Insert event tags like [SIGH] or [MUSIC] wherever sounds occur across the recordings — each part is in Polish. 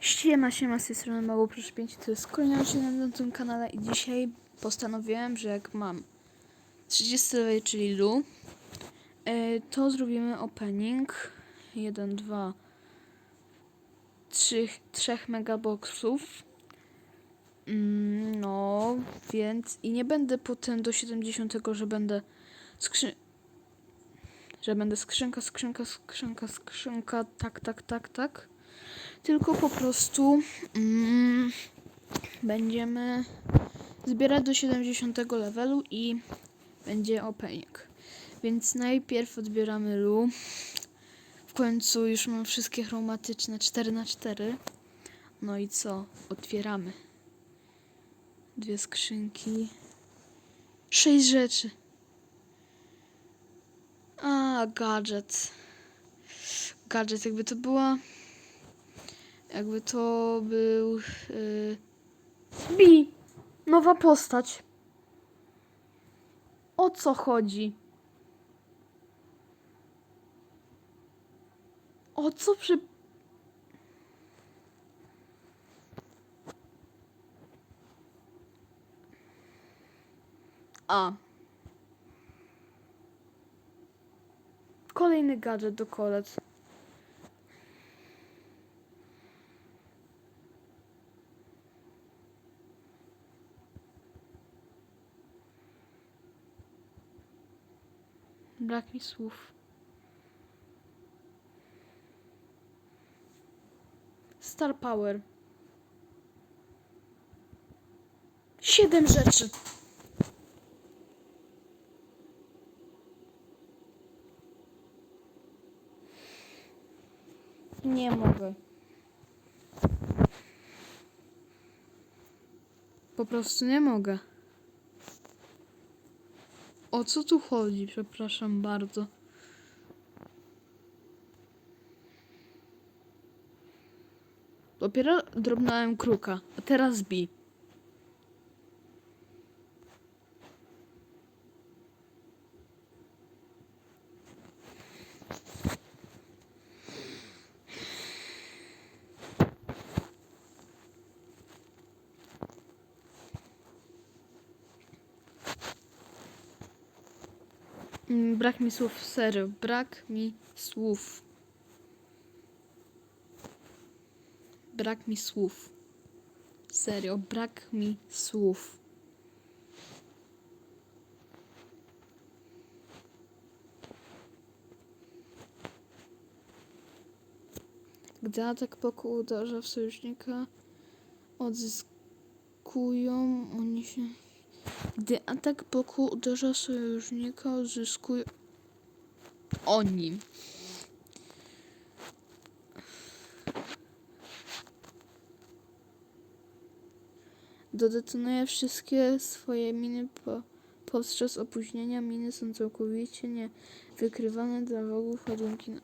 Siema, siema, z tej strony Mało Proszę 5, to jest kolejny odcinek na tym kanale i dzisiaj postanowiłem, że jak mam 30 level, czyli Lu, e, to zrobimy opening 1, 2, 3, 3 megaboxów. No, więc i nie będę potem do 70, że będę skrzy... że będę skrzynka, skrzynka, skrzynka, skrzynka, tak, tak, tak, tak tylko po prostu mm, będziemy zbierać do 70 levelu i będzie opening. Więc najpierw odbieramy Lu. W końcu już mam wszystkie chromatyczne 4 na 4 No i co? Otwieramy. Dwie skrzynki. Sześć rzeczy. A, gadżet. Gadżet, jakby to była jakby to był. Yy... Bi! Nowa postać. O co chodzi? O co przy. A. Kolejny gadżet do kolec. Brak mi słów. Star Power. Siedem rzeczy. Nie mogę. Po prostu nie mogę. O co tu chodzi? Przepraszam bardzo. Dopiero drobnąłem kruka, a teraz bi. Brak mi słów, serio, brak mi słów. Brak mi słów. Serio, brak mi słów. Gdy atak poku uderza w sojusznika, odzyskują oni się. Gdy atak boku uderza sojusznika, uzyskuje oni. Dodetonuje wszystkie swoje miny po, podczas opóźnienia. Miny są całkowicie niewykrywane dla wrogów ładunki. Na...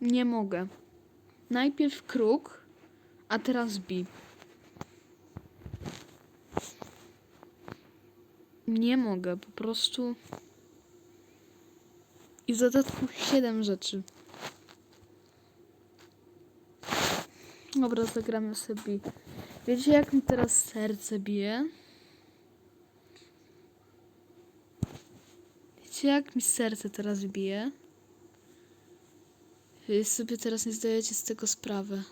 Nie mogę. Najpierw kruk, a teraz bi. Nie mogę, po prostu. I w dodatku 7 rzeczy. Dobra, zagramy sobie. Wiecie, jak mi teraz serce bije? Wiecie, jak mi serce teraz bije? Wy sobie teraz nie zdajecie z tego sprawy.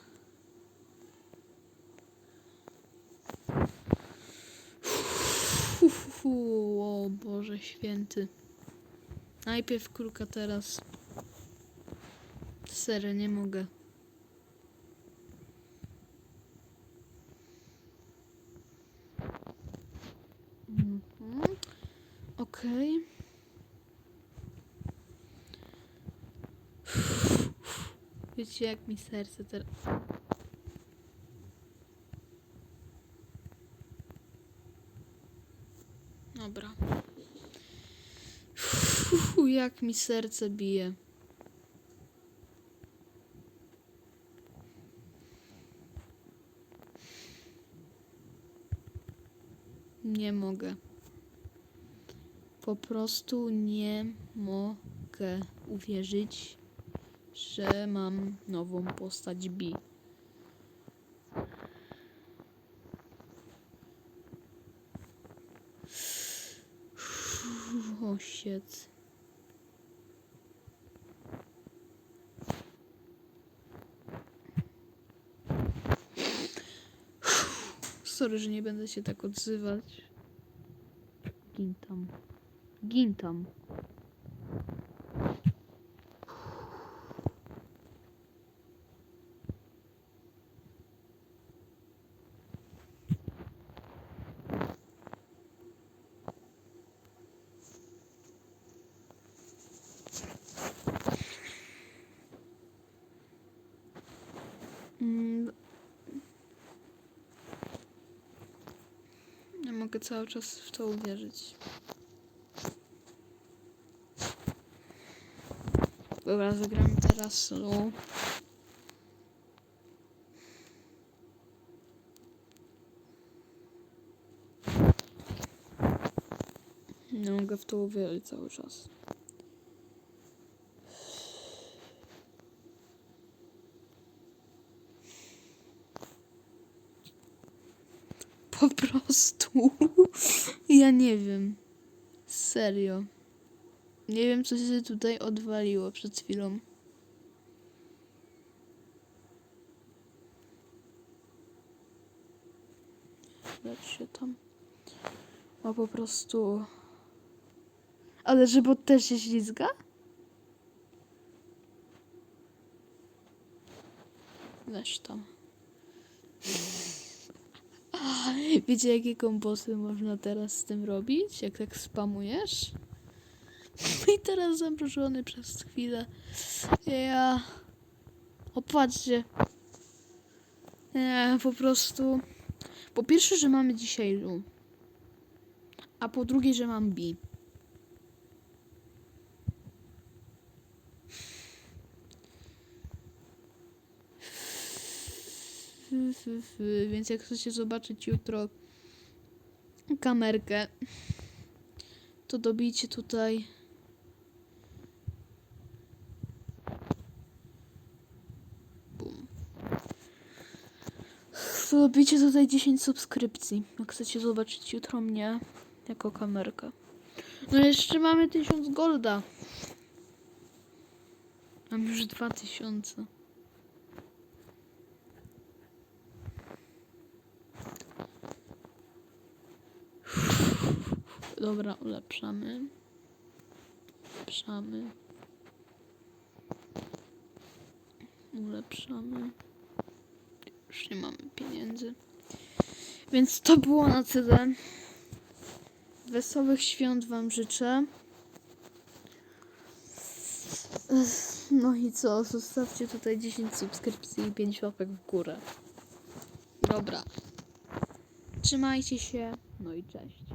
Uhu, o Święty. Najpierw kruka teraz. Serio, nie mogę. Mhm. Okej. Wiecie jak mi serce teraz... Dobra. Uff, jak mi serce bije. Nie mogę. Po prostu nie mogę uwierzyć, że mam nową postać B. O shit. Sorry, że nie będę się tak odzywać. Gin tam. Gin. Mm. Nie mogę cały czas w to uwierzyć. Dobra, zagram teraz Lu. Nie mogę w to uwierzyć cały czas. Po prostu. [LAUGHS] Ja nie wiem. Serio. Nie wiem, co się tutaj odwaliło przed chwilą. Lecz się tam. Ma po prostu. Ale że bot też się ślizga? Leż tam. [LAUGHS] Wiecie, jakie kombosy można teraz z tym robić? Jak tak spamujesz? [LAUGHS] I teraz zamrożony przez chwilę. Ja. Opatrzcie. Nie, po prostu. Po pierwsze, że mamy dzisiaj Lu. A po drugie, że mam B. Więc jak chcecie zobaczyć jutro kamerkę, to dobijcie tutaj. Dobijcie tutaj 10 subskrypcji, jak chcecie zobaczyć jutro mnie jako kamerkę. No jeszcze mamy 1000 golda. Mam już 2000. Dobra, ulepszamy. Ulepszamy. Ulepszamy. Już nie mamy pieniędzy. Więc to było na tyle. Wesołych świąt Wam życzę. No i co? Zostawcie tutaj 10 subskrypcji i 5 łapek w górę. Dobra. Trzymajcie się. No i cześć.